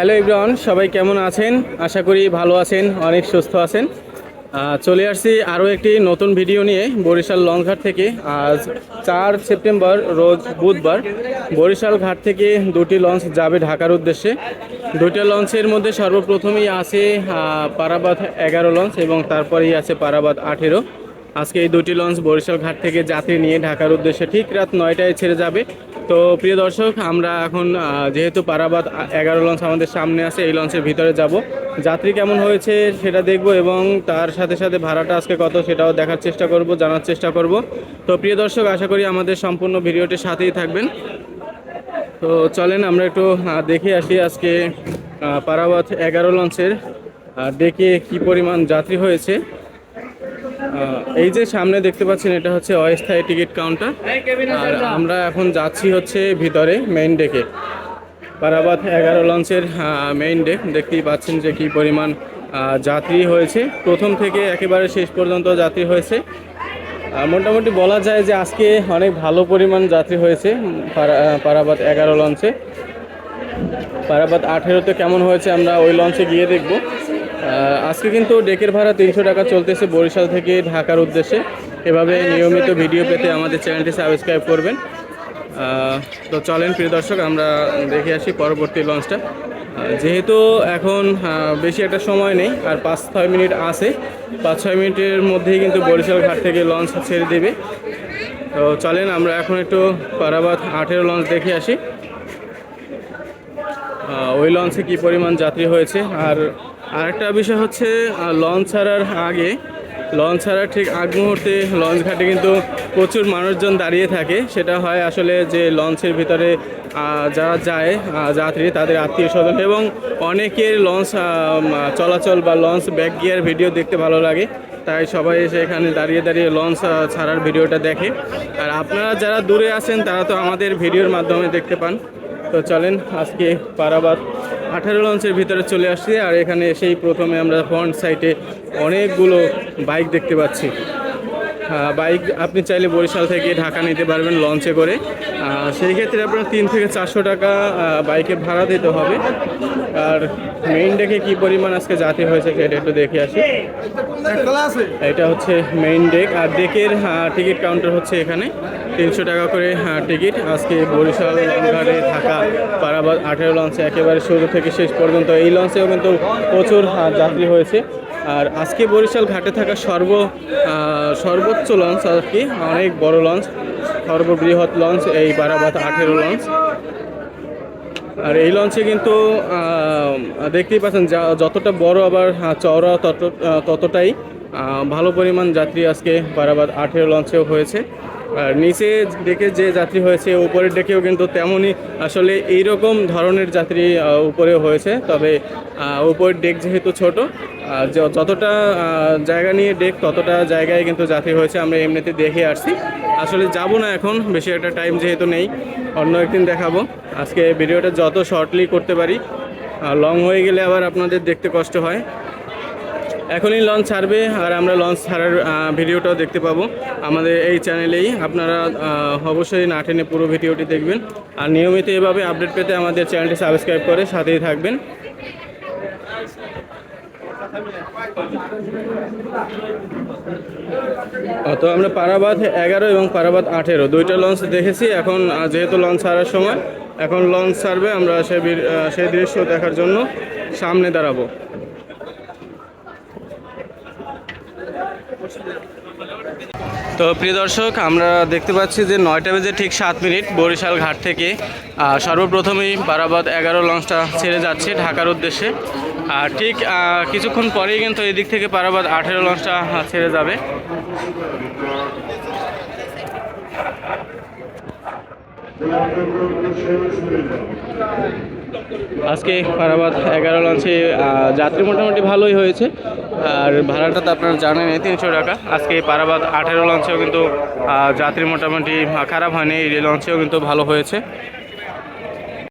Hello ইব্রাহন সবাই কেমন আছেন? আশা করি ভালো আছেন, অনেক সুস্থ আছেন। চলে আসছি আরও একটি নতুন ভিডিও নিয়ে বরিশাল লঞ্চঘাট থেকে। আজ চার সেপ্টেম্বর, রোজ বুধবার বরিশাল ঘাট থেকে দুটি লঞ্চ যাবে ঢাকার উদ্দেশ্যে। দুটি লঞ্চের মধ্যে সর্বপ্রথমেই আছে পারাবাদ এগারো লঞ্চ এবং তারপরেই আছে পারাবাদ আঠেরো। আজকে এই দুটি লঞ্চ বরিশাল ঘাট থেকে যাত্রী নিয়ে ঢাকার উদ্দেশ্যে ঠিক রাত নয়টায় ছেড়ে যাবে। তো প্রিয় দর্শক, আমরা এখন যেহেতু পারাবাদ এগারো লঞ্চ আমাদের সামনে আছে, এই লঞ্চের ভিতরে যাব। যাত্রী কেমন হয়েছে সেটা দেখব এবং তার সাথে সাথে ভাড়াটা আজকে কত সেটাও দেখার চেষ্টা করব, জানার চেষ্টা করব। তো প্রিয় দর্শক, আশা করি আমাদের সম্পূর্ণ ভিডিওটির সাথেই থাকবেন। তো চলেন, আমরা একটু দেখে আসি আজকে পারাবাদ এগারো লঞ্চের ডেকে কি পরিমাণ যাত্রী হয়েছে। এই যে সামনে দেখতে পাচ্ছেন, এটা হচ্ছে অস্থায়ী টিকিট কাউন্টার। আর আমরা এখন যাচ্ছি হচ্ছে ভিতরে মেইন ডেকে পারাবাদ এগারো লঞ্চের মেইন ডেক দেখতেই পাচ্ছেন যে কি পরিমাণ যাত্রী হয়েছে। প্রথম থেকে একেবারে শেষ পর্যন্ত যাত্রী হয়েছে। মোটামুটি বলা যায় যে আজকে অনেক ভালো পরিমাণ যাত্রী হয়েছে পারা- পারাবাদ এগারো লঞ্চে। পারাবাদ আঠেরোতে কেমন হয়েছে আমরা ওই লঞ্চে গিয়ে দেখব। আজকে কিন্তু ডেকের ভাড়া তিনশো টাকা চলতেছে বরিশাল থেকে ঢাকার উদ্দেশ্যে। এভাবে নিয়মিত ভিডিও পেতে আমাদের চ্যানেলটি সাবস্ক্রাইব করবেন। তো চলেন প্রিয় দর্শক আমরা দেখে আসি পরবর্তী লঞ্চটা। যেহেতু এখন বেশি একটা সময় নেই আর পাঁচ ছয় মিনিট আছে পাঁচ ছয় মিনিটের মধ্যেই কিন্তু বরিশাল ঘাট থেকে লঞ্চ ছেড়ে দেবে। তো চলেন আমরা এখন একটু পারাবাদ আঠেরো লঞ্চ দেখে আসি। ওই লঞ্চে কি পরিমাণ যাত্রী হয়েছে? আর আরেকটা বিষয় হচ্ছে লঞ্চ ছাড়ার আগে, লঞ্চ ছাড়ার ঠিক আগ মুহূর্তে লঞ্চ ঘাটে কিন্তু প্রচুর মানুষজন দাঁড়িয়ে থাকে। সেটা হয় আসলে যে লঞ্চের ভিতরে যারা যায় যাত্রী, তাদের আত্মীয় স্বজন এবং অনেকের লঞ্চ চলাচল বা লঞ্চ ব্যাক গিয়ার ভিডিও দেখতে ভালো লাগে। তাই সবাই এসে এখানে দাঁড়িয়ে দাঁড়িয়ে লঞ্চ ছাড়ার ভিডিওটা দেখে। আর আপনারা যারা দূরে আছেন, তারা তো আমাদের ভিডিওর মাধ্যমে দেখতে পান। তো চলেন, আজকে পারাবাদ আঠারো লঞ্চের ভিতরে চলে আসছি আর এখানে এসেই প্রথমে আমরা ফ্রন্ট সাইডে অনেকগুলো বাইক দেখতে পাচ্ছি। বাইক আপনি চাইলে বরিশাল থেকে ঢাকা নিতে পারবেন লঞ্চে করে। সেই ক্ষেত্রে আপনার তিন থেকে চারশো টাকা বাইকের ভাড়া দিতে হবে। আর মেইন ডেকে কি পরিমাণ আজকে জাতি হয়েছে সেটা একটু দেখে আসি। এটা হচ্ছে মেইন ডেক আর ডেকের টিকিট কাউন্টার হচ্ছে এখানে। তিনশো টাকা করে টিকিট আজকে বরিশাল লঞ্চঘাটে থাকা পারাবাদ আঠেরো লঞ্চে একেবারে শুরু থেকে শেষ পর্যন্ত। এই লঞ্চেও কিন্তু প্রচুর যাত্রী হয়েছে। আর আজকে বরিশাল ঘাটে থাকা সর্ব সর্বোচ্চ লঞ্চ আর কি, অনেক বড় লঞ্চ, সর্ববৃহৎ লঞ্চ, এই পারাবাদ আঠেরো লঞ্চ। আর এই লঞ্চে কিন্তু দেখতেই পাচ্ছেন যা- যতটা বড় আবার চওড়া তত ততটাই ভালো পরিমাণ যাত্রী আজকে বারাবাদ আঠেরো লঞ্চেও হয়েছে। নিচে ডেকে যে যাত্রী হয়েছে উপরের ডেকেও কিন্তু তেমনই আসলে এই রকম ধরনের যাত্রী আহ, উপরেও হয়েছে। তবে উপরের ডেক যেহেতু ছোট যতটা জায়গা নিয়ে ডেক ততটা জায়গায় কিন্তু যাত্রী হয়েছে আমরা এমনিতে দেখে আসছি। আসলে যাব না এখন বেশি একটা টাইম যেহেতু নেই অন্য একদিন দেখাবো। আজকে ভিডিওটা যত শর্টলি করতে পারি লং হয়ে গেলে আবার আপনাদের দেখতে কষ্ট হয়। এখনই লঞ্চ ছাড়বে আর আমরা লঞ্চ ছাড়ার ভিডিওটাও দেখতে পাবো। আমাদের এই চ্যানেলেই আপনারা অবশ্যই না টেনে পুরো ভিডিওটি দেখবেন। আর নিয়মিত এভাবে আপডেট পেতে আমাদের চ্যানেলটি সাবস্ক্রাইব করে সাথেই থাকবেন। তো আমরা পারাবাদ এগারো এবং পারাবাদ আঠেরো, দুইটা লঞ্চ দেখেছি। এখন যেহেতু লঞ্চ ছাড়ার সময়, এখন লঞ্চ ছাড়বে আমরা সেই সেই দৃশ্য দেখার জন্য সামনে দাঁড়াবো। তো প্রিয় দর্শক, আমরা দেখতে পাচ্ছি যে নয়টা বেজে ঠিক সাত মিনিট বরিশাল ঘাট থেকে সর্বপ্রথমেই বারাবাদ এগারো লঞ্চটা ছেড়ে যাচ্ছে ঢাকার উদ্দেশ্যে। আর ঠিক কিছুক্ষণ পরেই কিন্তু এদিক থেকে পারাবাদ আঠেরো লঞ্চটা ছেড়ে যাবে। আজকে ফারাবাদ এগারো লঞ্চে যাত্রী মোটামুটি ভালোই হয়েছে। আর ভাড়াটা তো আপনারা জানেন তিনশো টাকা। আজকে পারাবাদ আঠেরো লঞ্চেও কিন্তু যাত্রী মোটামুটি খারাপ হয়নি, এই লঞ্চেও কিন্তু ভালো হয়েছে।